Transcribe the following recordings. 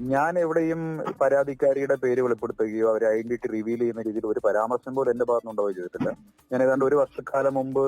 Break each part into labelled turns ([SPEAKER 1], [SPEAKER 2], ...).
[SPEAKER 1] ഞാൻ എവിടെയും പരാതിക്കാരിയുടെ പേര് വെളിപ്പെടുത്തുകയോ അവരെ ഐഡന്റിറ്റി റിവീൽ ചെയ്യുന്ന രീതിയിൽ ഒരു പരാമർശം പോലും എന്റെ ഭാഗത്ത് ഉണ്ടാവുകയോ ചെയ്തിട്ടില്ല. ഞാൻ ഏതാണ്ട് ഒരു വർഷക്കാലം മുമ്പ്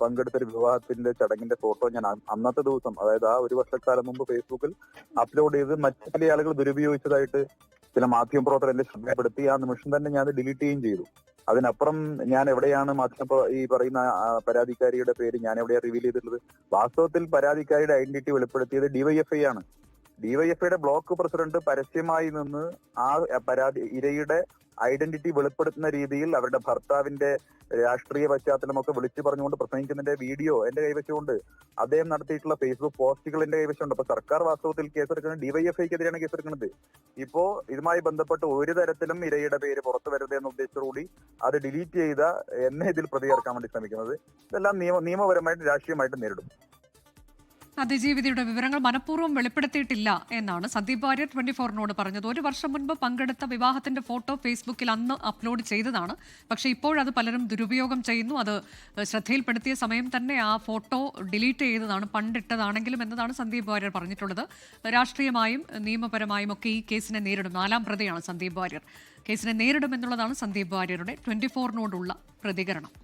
[SPEAKER 1] പങ്കെടുത്ത ഒരു വിവാഹത്തിന്റെ ചടങ്ങിന്റെ ഫോട്ടോ ഞാൻ അന്നത്തെ ദിവസം അതായത് ആ ഒരു വർഷക്കാലം മുമ്പ് ഫേസ്ബുക്കിൽ അപ്ലോഡ് ചെയ്ത് മറ്റു ചില ആളുകൾ ദുരുപയോഗിച്ചതായിട്ട് ചില മാധ്യമപ്രവർത്തകർ എന്നെ ശ്രദ്ധപ്പെടുത്തി. ആ നിമിഷം തന്നെ ഞാൻ ഡിലീറ്റ് ചെയ്യുകയും ചെയ്തു. അതിനപ്പുറം ഞാൻ എവിടെയാണ് മാധ്യമ ഈ പറയുന്ന പരാതിക്കാരിയുടെ പേര് ഞാൻ എവിടെയാണ് റിവീൽ ചെയ്തിട്ടുള്ളത്? വാസ്തവത്തിൽ പരാതിക്കാരിയുടെ ഐഡന്റിറ്റി വെളിപ്പെടുത്തിയത് ഡിവൈഎഫ്ഐ ആണ്. ഡിവൈഎഫ്ഐയുടെ ബ്ലോക്ക് പ്രസിഡന്റ് പരസ്യമായി നിന്ന് ആ പരാതി ഇരയുടെ ഐഡന്റിറ്റി വെളിപ്പെടുത്തുന്ന രീതിയിൽ അവരുടെ ഭർത്താവിന്റെ രാഷ്ട്രീയ പശ്ചാത്തലമൊക്കെ വിളിച്ചു പറഞ്ഞുകൊണ്ട് പ്രസംഗിക്കുന്നതിന്റെ വീഡിയോ എന്റെ കൈവശമുണ്ട്. അദ്ദേഹം നടത്തിയിട്ടുള്ള ഫേസ്ബുക്ക് പോസ്റ്റുകൾ എന്റെ കൈവശമുണ്ട്. അപ്പൊ സർക്കാർ വാസ്തവത്തിൽ കേസെടുക്കുന്നത് ഡിവൈഎഫ്ഐക്കെതിരെയാണ് കേസെടുക്കുന്നത്. ഇപ്പോ ഇതുമായി ബന്ധപ്പെട്ട് ഒരു തരത്തിലും ഇരയുടെ പേര് പുറത്തു വരരുത് എന്ന ഉദ്ദേശത്തോടുകൂടി അത് ഡിലീറ്റ് ചെയ്ത എന്നെ ഇതിൽ പ്രതികർക്കാൻ വേണ്ടി ശ്രമിക്കുന്നത്. ഇതെല്ലാം നിയമ നിയമപരമായിട്ട് രാഷ്ട്രീയമായിട്ട് നേരിടും.
[SPEAKER 2] അതിജീവിതയുടെ വിവരങ്ങൾ മനഃപൂർവം വെളിപ്പെടുത്തിയിട്ടില്ല എന്നാണ് സന്ദീപ് വാര്യർ ട്വന്റി ഫോറിനോട് പറഞ്ഞത്. ഒരു വർഷം മുൻപ് പങ്കെടുത്ത വിവാഹത്തിന്റെ ഫോട്ടോ ഫേസ്ബുക്കിൽ അന്ന് അപ്ലോഡ് ചെയ്തതാണ്. പക്ഷേ ഇപ്പോഴത് പലരും ദുരുപയോഗം ചെയ്യുന്നു. അത് ശ്രദ്ധയിൽപ്പെടുത്തിയ സമയം തന്നെ ആ ഫോട്ടോ ഡിലീറ്റ് ചെയ്തതാണ് പണ്ടിട്ടതാണെങ്കിലും എന്നതാണ് സന്ദീപ് വാര്യർ പറഞ്ഞിട്ടുള്ളത്. രാഷ്ട്രീയമായും നിയമപരമായും ഒക്കെ ഈ കേസിനെ നേരിടും നാലാം പ്രതിയാണ് സന്ദീപ് വാര്യർ. കേസിനെ നേരിടുമെന്നുള്ളതാണ് സന്ദീപ് വാര്യരുടെ ട്വന്റി ഫോറിനോടുള്ള പ്രതികരണം.